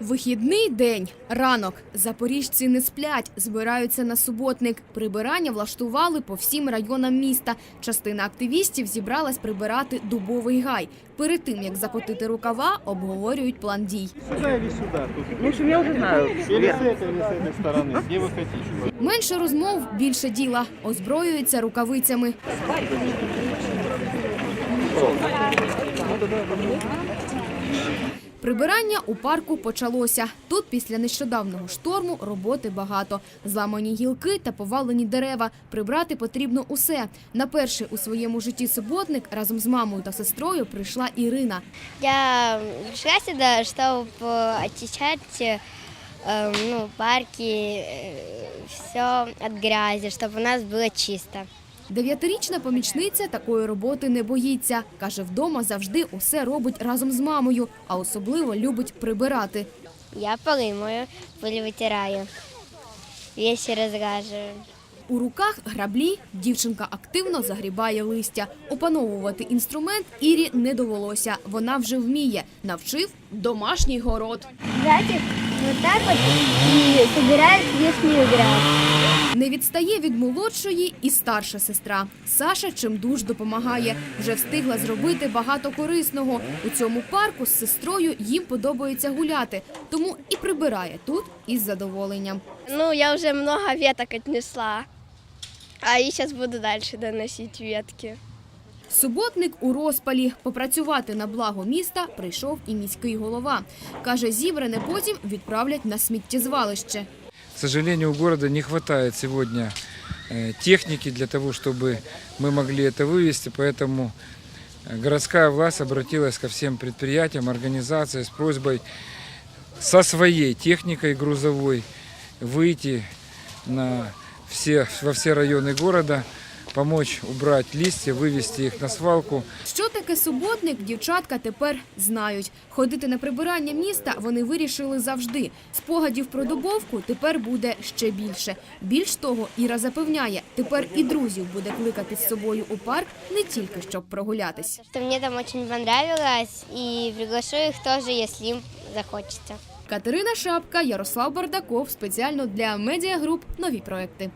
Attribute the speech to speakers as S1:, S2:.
S1: Вихідний день, ранок. Запоріжці не сплять, збираються на суботник. Прибирання влаштували по всім районам міста. Частина активістів зібралась прибирати дубовий гай. Перед тим як закотити рукава, обговорюють план дій.
S2: Сюда или сюда? Тут
S3: В общем, я уже знаю.
S2: или с этой, или с этой стороны. Где вы хотите?
S1: Менше розмов, більше діла. Озброюються рукавицями. Прибирання у парку почалося. Тут після нещодавнього шторму роботи багато. Зламані гілки та повалені дерева. Прибрати потрібно усе. На перший у своєму житті суботник разом з мамою та сестрою прийшла Ірина.
S4: Я пришла сюда, чтобы очищать э, ну, парки, все от грязи, чтобы у нас было чисто.
S1: Дев'ятирічна помічниця такої роботи не боїться. Каже, вдома завжди усе робить разом з мамою, а особливо любить прибирати.
S4: Я полы мою, пыль вытираю, вещи разглаживаю.
S1: У руках граблі дівчинка активно загрібає листя. Опановувати інструмент Ірі не довелося. Вона вже вміє. Навчив домашній город.
S4: Знаете, вот так вот и собирают лишнюю грязь.
S1: Не відстає від молодшої і старша сестра. Саша чимдуж допомагає. Вже встигла зробити багато корисного. У цьому парку з сестрою їм подобається гуляти, тому і прибирає тут із задоволенням.
S4: Ну, я уже много веток отнесла, а и сейчас буду дальше доносить ветки.
S1: Суботник у розпалі. Попрацювати на благо міста прийшов і міський голова. Каже, зібране потім відправлять на сміттєзвалище.
S5: К сожалению, у города не хватает сегодня э, техники для того, чтобы мы могли это вывести, поэтому э, городская власть обратилась ко всем предприятиям, организациям с просьбой со своей техникой грузовой выйти на все, во все районы города, помочь убрать листья, вывести их на свалку.
S1: Що таке суботник, дівчатка тепер знають. Ходити на прибирання міста вони вирішили завжди. Спогадів про дубовку тепер буде ще більше. Більш того, Іра запевняє, тепер і друзів буде кликати з собою у парк не тільки щоб прогулятись.
S4: Что мне там очень понравилось, и приглашу их тоже, если им захочется.
S1: Катерина Шапка, Ярослав Бардаков спеціально для медіагруп нові проекти.